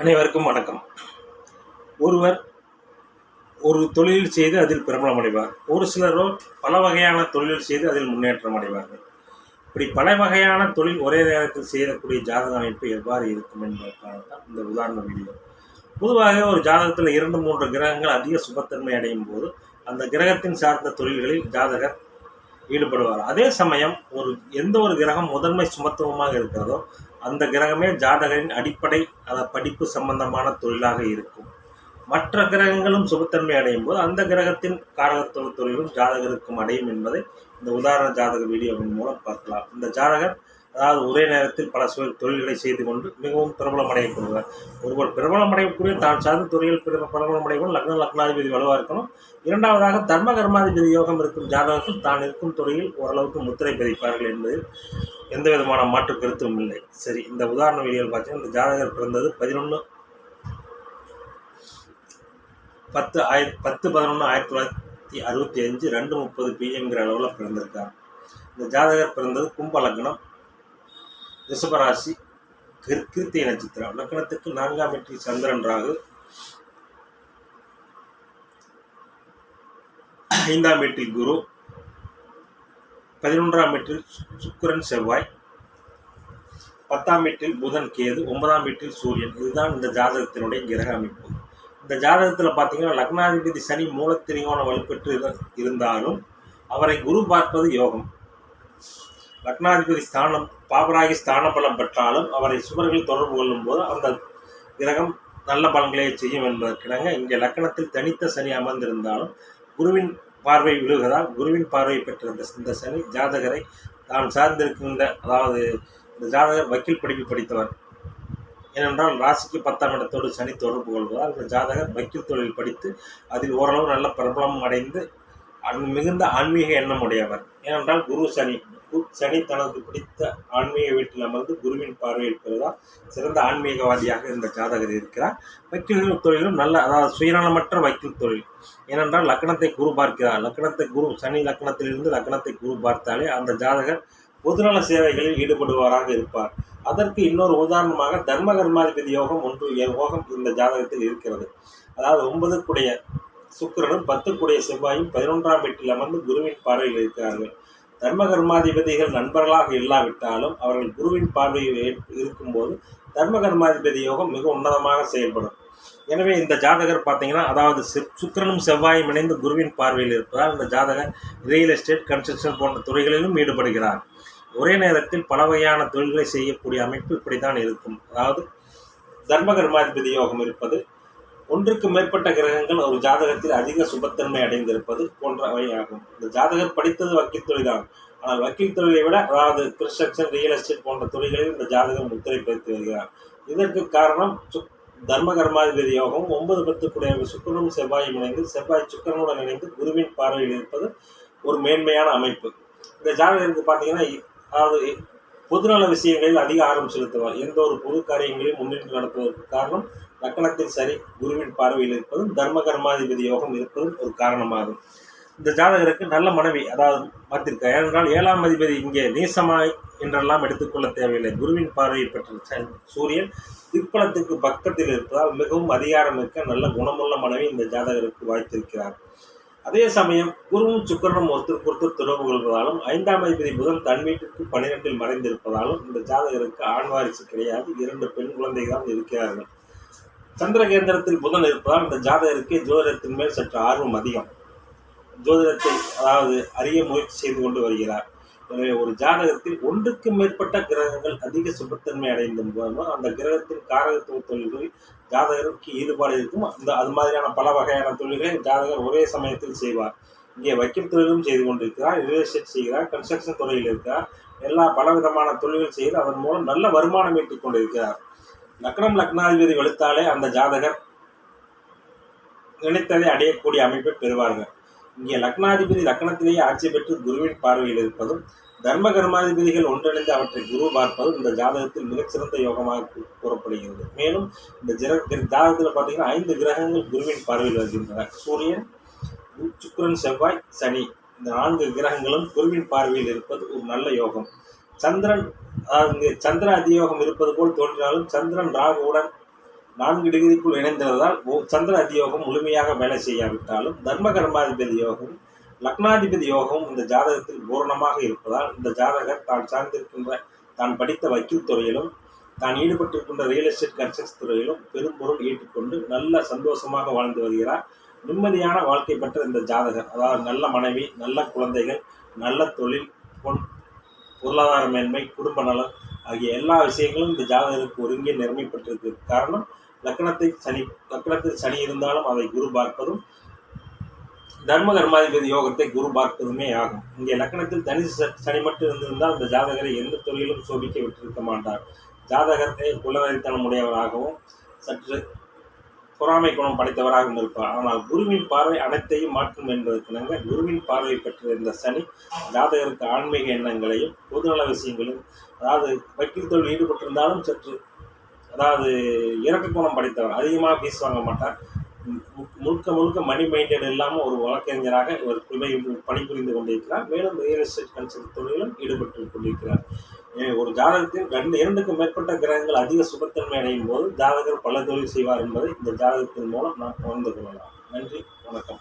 அனைவருக்கும் வணக்கம். ஒருவர் ஒரு தொழில் செய்து அதில் பிரபலம் அடைவார். ஒரு சிலரோ பல வகையான தொழில் செய்து அதில் முன்னேற்றம் அடைவார்கள். இப்படி பல வகையான தொழில் ஒரே நேரத்தில் செய்யக்கூடிய ஜாதக அமைப்பு எவ்வாறு இருக்கும் என்பதற்கான தான் இந்த உதாரண வீடியோ. பொதுவாக ஒரு ஜாதகத்தில் இரண்டு மூன்று கிரகங்கள் அதிக சுபத்தன்மை அடையும் போது அந்த கிரகத்தின் சார்ந்த தொழில்களில் ஜாதகர் ஈடுபடுவார். அதே சமயம் ஒரு எந்த ஒரு கிரகம் முதன்மை சுமத்துவமாக இருக்கிறதோ அந்த கிரகமே ஜாதகரின் அடிப்படை அத படிப்பு சம்பந்தமான தொழிலாக இருக்கும். மற்ற கிரகங்களும் சுபத்தன்மை அடையும் போது அந்த கிரகத்தின் காரகத்துவ தொழிலும் ஜாதகருக்கும் அடையும் என்பதை இந்த உதாரண ஜாதக வீடியோவின் மூலம் பார்க்கலாம். இந்த ஜாதகர் அதாவது ஒரே நேரத்தில் பல தொழில்களை செய்து கொண்டு மிகவும் பிரபலம் அடையக்கூடியவர் ஒருவர் பிரபலம் அடையக்கூடிய தான் சார்ந்த துறையில் பிரபலமடையவும் லக்ன லக்னாதிபதி வலுவாக இருக்கணும். இரண்டாவதாக தர்ம கர்மாதிபதி யோகம் இருக்கும் ஜாதகர்கள் தான் இருக்கும் துறையில் ஓரளவுக்கு முத்திரை பதிப்பார்கள் என்பதில் எந்த விதமான மாற்று கருத்தும் இல்லை. சரி இந்த உதாரண வீடியோவில் பார்த்தீங்கன்னா இந்த ஜாதகர் பிறந்தது பதினொன்று பத்து ஆயிரத்தி பத்து பதினொன்று ஆயிரத்தி தொள்ளாயிரத்தி அறுபத்தி அஞ்சு ரெண்டு முப்பது பிஎம்ங்கிற அளவில் பிறந்திருக்கார். இந்த ஜாதகர் பிறந்தது கும்ப லக்னம் ரிஷபராசி கிர் கிருத்திய நட்சத்திரம். லக்னத்துக்கு நான்காம் வீட்டில் சந்திரன் ராகு. ஐந்தாம் வீட்டில் குரு. பதினொன்றாம் வீட்டில் சுக்கரன் சுக்கிரன் செவ்வாய். பத்தாம் வீட்டில் புதன் கேது. ஒன்பதாம் வீட்டில் சூரியன். இதுதான் இந்த ஜாதகத்தினுடைய கிரக அமைப்பு. இந்த ஜாதகத்தில் பார்த்தீங்கன்னா லக்னாதிபதி சனி மூலத்திரிகோண வலுப்பெற்று இருந்தாலும் அவரை குரு பார்ப்பது யோகம். லக்னாதிபதி ஸ்தானம் பாபராகி ஸ்தான பலம் பெற்றாலும் அவரை சுவர்கள் தொடர்பு கொள்ளும் போது அந்த கிரகம் நல்ல பலன்களை செய்யும் என்பதற்கிணங்க இங்கே லக்னத்தில் தனித்த சனி அமர்ந்திருந்தாலும் குருவின் பார்வை விழுவதால் குருவின் பார்வை பெற்ற இந்த சனி ஜாதகரை தான் சார்ந்திருக்கின்ற அதாவது இந்த ஜாதகர் வக்கீல் படிப்பு படித்தவர். ஏனென்றால் ராசிக்கு பத்தாம் இடத்தோடு சனி தொடர்பு கொள்வதால் இந்த ஜாதகர் வக்கீல் தொழில் படித்து அதில் ஓரளவு நல்ல பிரபலம் அடைந்து மிகுந்த ஆன்மீக எண்ணம் உடையவர். ஏனென்றால் குரு சனி. சனி தனது பிடித்த ஆன்மீக வீட்டில் அமர்ந்து குருவின் பார்வையில் பெறுவதால் சிறந்த ஆன்மீகவாதியாக இந்த ஜாதகர் இருக்கிறார். வக்கீல் தொழிலும் நல்ல அதாவது சுயநலமற்ற வக்கீல் தொழில். ஏனென்றால் லக்னத்தை குரு பார்க்கிறார். லக்னத்தை குரு சனி லக்னத்திலிருந்து லக்னத்தை குரு பார்த்தாலே அந்த ஜாதகர் பொதுநல சேவைகளில் ஈடுபடுவாராக இருப்பார். அதற்கு இன்னொரு உதாரணமாக தர்ம கர்மாதிபதி யோகம் ஒன்று யோகம் இந்த ஜாதகத்தில் இருக்கிறது. அதாவது ஒன்பதுக்குடைய சுக்கிரனும் பத்துக்குடைய செவ்வாயும் பதினொன்றாம் வீட்டில் அமர்ந்து குருவின் பார்வையில் இருக்கிறார்கள். தர்ம கர்மாதிபதிகள் நண்பர்களாக இல்லாவிட்டாலும் அவர்கள் குருவின் பார்வையில் இருக்கும்போது தர்ம கர்மாதிபதி யோகம் மிக உன்னதமாக செயல்படும். எனவே இந்த ஜாதகர் பார்த்தீங்கன்னா அதாவது சுக்கரனும் செவ்வாயும் இணைந்து குருவின் பார்வையில் இருப்பதால் இந்த ஜாதகர் ரியல் எஸ்டேட் கன்ஸ்ட்ரக்ஷன் போன்ற துறைகளிலும் ஈடுபடுகிறார். ஒரே நேரத்தில் பல வகையான தொழில்களை செய்யக்கூடிய அமைப்பு இப்படித்தான் இருக்கும். அதாவது தர்ம கர்மாதிபதி யோகம் இருப்பது ஒன்றுக்கு மேற்பட்ட கிரகங்கள் ஒரு ஜாதகத்தில் அதிக சுபத்தன்மை அடைந்திருப்பது போன்றவை ஆகும் இந்த ஜாதகர் படித்தது வக்கீல் தொழில்தான். ஆனால் வக்கீல் தொழிலை விட அதாவது கன்ஸ்ட்ரக்ஷன் ரியல் எஸ்டேட் போன்ற துறைகளில் இந்த ஜாதகர் முத்திரை பெருத்து வருகிறார். இதற்கு காரணம் தர்ம கர்மாதிபதி யோகம் ஒன்பது கூடிய சுக்கனும் செவ்வாயும் இணைந்து செவ்வாய் சுக்கரனுடன் இணைந்து குருவின் பார்வையில் இருப்பது ஒரு மேன்மையான அமைப்பு. இந்த ஜாதகருக்கு பார்த்தீங்கன்னா அதாவது பொதுநல விஷயங்களில் அதிக ஆர்வம் செலுத்துவார். எந்த ஒரு பொது காரியங்களையும் முன்னிட்டு நடத்துவதற்கு காரணம் லக்கணத்தில் சரி குருவின் பார்வையில் இருப்பதும் தர்ம கர்மாதிபதி யோகம் இருப்பதும் ஒரு காரணமாகும். இந்த ஜாதகருக்கு நல்ல மனைவி அதாவது பார்த்திருக்க ஏனென்றால் ஏழாம் அதிபதி இங்கே நீசமாய் என்றெல்லாம் எடுத்துக்கொள்ள தேவையில்லை. குருவின் பார்வையை பெற்ற சூரியன் திக்பலத்துக்கு பக்கத்தில் இருப்பதால் மிகவும் அதிகாரமிக்க நல்ல குணமுள்ள மனைவி இந்த ஜாதகருக்கு வாய்த்திருக்கிறார். அதே சமயம் குருவும் சுக்கிரனும் ஒருத்தருக்கு ஒருத்தர் தொடர்பு கொள்வதாலும் ஐந்தாம் அதிபதி புதன் தன் வீட்டிற்கு பன்னிரெண்டில் மறைந்திருப்பதாலும் இந்த ஜாதகருக்கு ஆண் வாரிசு கிடையாது. இரண்டு பெண் குழந்தைகள் இருக்கிறார்கள். சந்திர கேந்திரத்தில் புதன் இருப்பதால் இந்த ஜாதகருக்கு ஜோதிடத்தின் மேல் சற்று ஆர்வம் அதிகம். ஜோதிடத்தை அதாவது அறிய முயற்சி செய்து கொண்டு வருகிறார். எனவே ஒரு ஜாதகத்தில் ஒன்றுக்கு மேற்பட்ட கிரகங்கள் அதிக சுபத்தன்மை அடைந்த போதும் அந்த கிரகத்தின் காரகத்துவ தொழில்களில் ஜாதகருக்கு ஈடுபாடு இருக்கும். அந்த அது மாதிரியான பல வகையான தொழில்களை ஜாதகர் ஒரே சமயத்தில் செய்வார். இங்கே வக்கீல் தொழிலும் செய்து கொண்டிருக்கிறார் ரியல் எஸ்டேட் செய்கிறார் கன்ஸ்ட்ரக்ஷன் துறையில் இருக்கிறார். எல்லா பலவிதமான தொழில்கள் செய்து அதன் மூலம் நல்ல வருமானம் ஈட்டிக் கொண்டிருக்கிறார். லக்னம் லக்னாதிபதி வெளுத்தாலே அந்த ஜாதகர் நினைத்ததை அடையக்கூடிய அமைப்பை பெறுவார்கள். இங்கே லக்னாதிபதி லக்னத்திலேயே ஆட்சி பெற்று குருவின் பார்வையில் இருப்பதும் தர்ம கர்மாதிபதிகள் ஒன்றிணைந்து அவற்றை குரு பார்ப்பதும் இந்த ஜாதகத்தில் மிகச்சிறந்த யோகமாக கூறப்படுகிறது. மேலும் இந்த ஜிர ஜாதகத்தில் பார்த்தீங்கன்னா ஐந்து கிரகங்கள் குருவின் பார்வையில் வருகின்றன சூரியன் சுக்கரன் சுக்கிரன் செவ்வாய் சனி. இந்த நான்கு கிரகங்களும் குருவின் பார்வையில் இருப்பது ஒரு நல்ல யோகம். சந்திரன் அதாவது இங்கே சந்திர அதியோகம் இருப்பது போல் தோன்றினாலும் சந்திரன் ராகுவுடன் நான்கு டிகிரிக்குள் இணைந்திருந்தால் ஓ- சந்திர அதியோகம் முழுமையாக வேலை செய்யாவிட்டாலும் தர்ம கர்மாதிபதி யோகம் லக்னாதிபதி யோகம் இந்த ஜாதகத்தில் பூரணமாக இருப்பதால் இந்த ஜாதகர் தான் சார்ந்திருக்கின்ற தான் படித்த வக்கீல் துறையிலும் தான் ஈடுபட்டிருக்கின்ற ரியல் எஸ்டேட் கன்ஸ்ட்ரக்ஷன் துறையிலும் பெரும் பொருள் ஈட்டிக்கொண்டு நல்ல சந்தோஷமாக வாழ்ந்து வருகிறார். நிம்மதியான வாழ்க்கை பெற்ற இந்த ஜாதகர். அதாவது நல்ல மனைவி நல்ல குழந்தைகள் நல்ல தொழில் பொன் பொருளாதார மேன்மை குடும்ப நலம் ஆகிய எல்லா விஷயங்களும் இந்த ஜாதகருக்கு ஒருங்கே நிர்மைப்பட்டிருக்கு காரணம் லக்னத்தை சனி லக்னத்தில் சனி இருந்தாலும் அதை குரு பார்ப்பதும் தர்ம கர்மாதிபதி யோகத்தை குரு பார்ப்பதுமே ஆகும். இங்கே லக்னத்தில் தனி ச- சனி மட்டும் இருந்திருந்தால் அந்த ஜாதகரை எந்த துறையிலும் சோபிக்க விட்டிருக்க மாட்டார். ஜாதகத்தை குலவரித்தனம் உடையவராகவும் சற்று பொறாமை குணம் படைத்தவராகவும் இருப்பார். ஆனால் குருவின் பார்வை அனைத்தையும் மாற்றும் என்பதற்கிணங்க குருவின் பார்வை பெற்றிருந்த சனி ஜாதகருக்கு ஆன்மீக எண்ணங்களையும் பொதுநல விஷயங்களையும் அதாவது வக்கீல் தொழில் ஈடுபட்டிருந்தாலும் சற்று அதாவது இறக்க குணம் படைத்தவர் அதிகமாக ஃபீஸ் வாங்க மாட்டார். மு- முழுக்க முழுக்க மணி மைண்டட் இல்லாமல் ஒரு வழக்கறிஞராக இவர் பணிபுரிந்து கொண்டிருக்கிறார். மேலும் ரியல் எஸ்டேட் கன்சல்ட் தொழிலும் ஈடுபட்டு கொண்டிருக்கிறார். ஒரு ஜாதகத்தில் ரெண்டு இரண்டுக்கும் மேற்பட்ட கிரகங்கள் அதிக சுபத்தன்மை அடையும் போது ஜாதகர் பல தொழில் செய்வார் என்பதை இந்த ஜாதகத்தின் மூலம் நாம் உணர்ந்து கொள்ளலாம். நன்றி வணக்கம்.